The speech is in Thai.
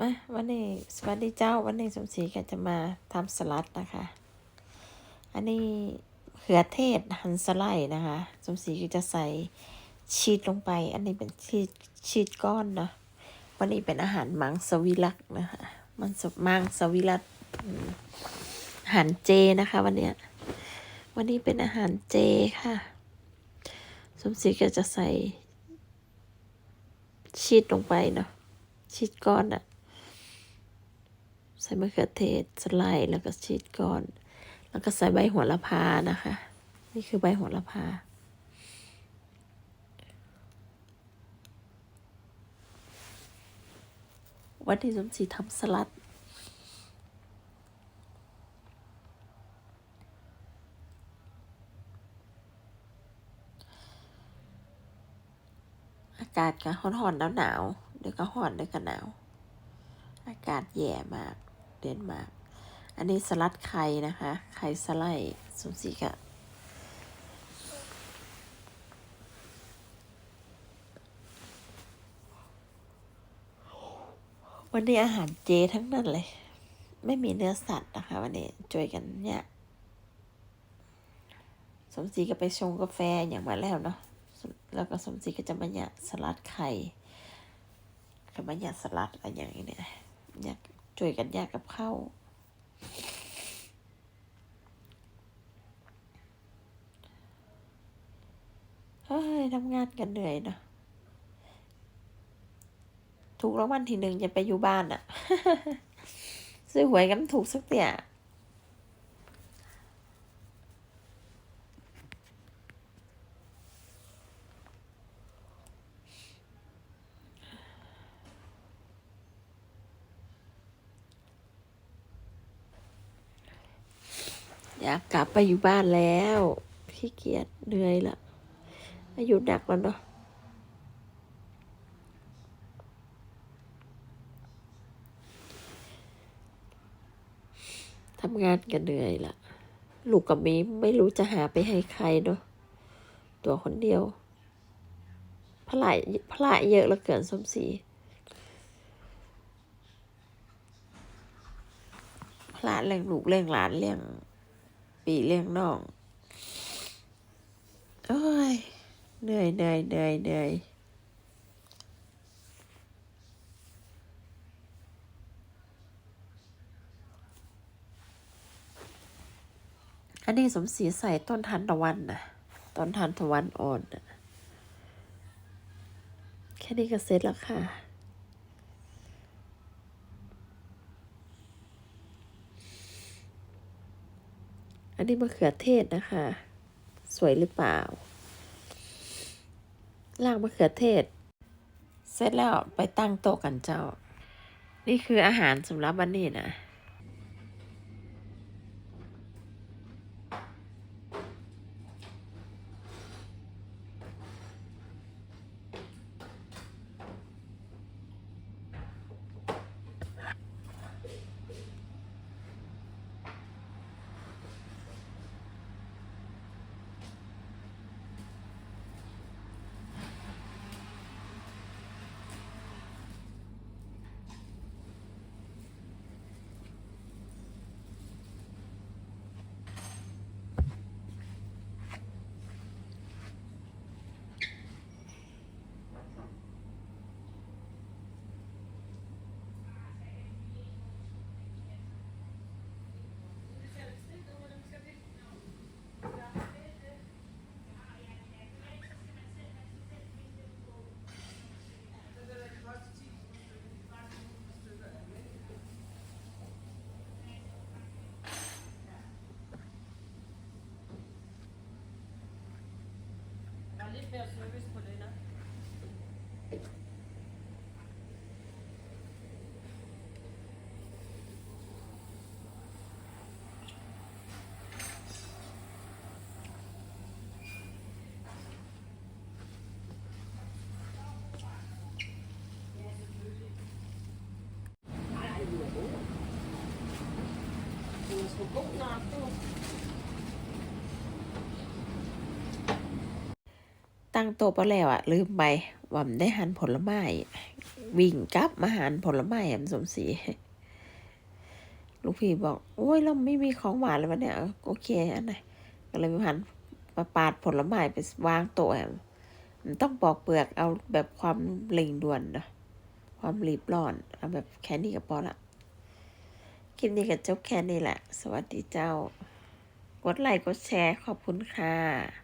มาวันนี้สวัสดีเจ้าวันนี้สมศรีก็จะมาทำสลัดนะคะ อันนี้เขือเทศหั่นสไลด์นะคะ สมศรีก็จะใส่ชีสลงไป อันนี้เป็นชีสชีสก้อนเนาะวันนี้เป็นอาหารมังสวิรัตนะคะ มันสมังสวิรัตอืมอาหารเจนะคะ วันเนี้ยวันนี้เป็นอาหารเจค่ะ สมศรีก็จะใส่ชีสลงไปเนาะชีสก้อนอะ ส่มะเขือเทศสไลด์แล้วก็ชีสก้อน แล้วก็ใส่ใบหัวละพานะคะ นี่คือใบหัวละพาวันที่สมศรีทำสลัด อากาศก็ร้อนๆหนาวๆเดี๋ยวก็ร้อนเดี๋ยวก็หนาว อากาศแย่มาก เดนมาร์กอันนี้สลัดไข่นะคะ ไข่สไลด์สุสีกะวันนี้อาหารเจทั้งนั้นเลย ไม่มีเนื้อสัตว์นะคะ วันนี้ช่วยกันเนี่ยสมศรีก็ไปชงกาแฟอย่างมาแล้วเนาะแล้วก็สมศรีก็จะมาเนี่ยสลัดไข่กับมาเนี่ยสลัดอะไรอย่างนี้เนี่ยอยาก ช่วยกันยากกับข้าวเฮ้ยทำงานกันเหนื่อยเนาะถูกรางวัลทีหนึ่งจะไปอยู่บ้านอะซื้อหวยกันถูกสักเตี่ย อยากกลับไปอยู่บ้านแล้วขี้เกียจเหนื่อยละอายุหนักแล้วเนาะทำงานกันเหนื่อยละลูกกับมีไม่รู้จะหาไปให้ใครเนาะตัวคนเดียวพลายพลายเยอะเหลือเกินสมศรีพลาดเลี้ยงลูกเลี้ยงหลานเลี้ยง ปีเลี้ยงน้องโอ้ยเหนื่อยเหนื่อยเหนื่อยเหนื่อยอันนี้สมศรีใส่ต้นทานตะวันนะต้นทานตะวันอ่อนนะแค่นี้ก็เสร็จแล้วค่ะ อันนี้มะเขือเทศนะคะ สวยหรือเปล่าล่างมะเขือเทศ เสร็จแล้วไปตั้งโต๊ะกันเจ้า นี่คืออาหารสำหรับวันนี้นะ lidt mere service på det, ne? Du er sgu god nok, du. ตั้งโต๊ะไปแล้วอะลืมไปว่ามันได้หันผลไม้วิ่งกลับมาหันผลไม้แหมสมศรีลูกพี่บอก โอ้ยเราไม่มีของหวานแล้ววันเนี้ยโอเคอันไหนก็เลยมาหันมาปาดผลไม้ไปวางโต๊ะแหมมันต้องปอกเปลือกเอาแบบความเร่งด่วนนะความรีบร้อน เอาแบบแค่นี้ก็พอละคลิปนี้ก็จบแค่นี้แหละ สวัสดีเจ้า กดไลค์กดแชร์ขอบคุณค่ะ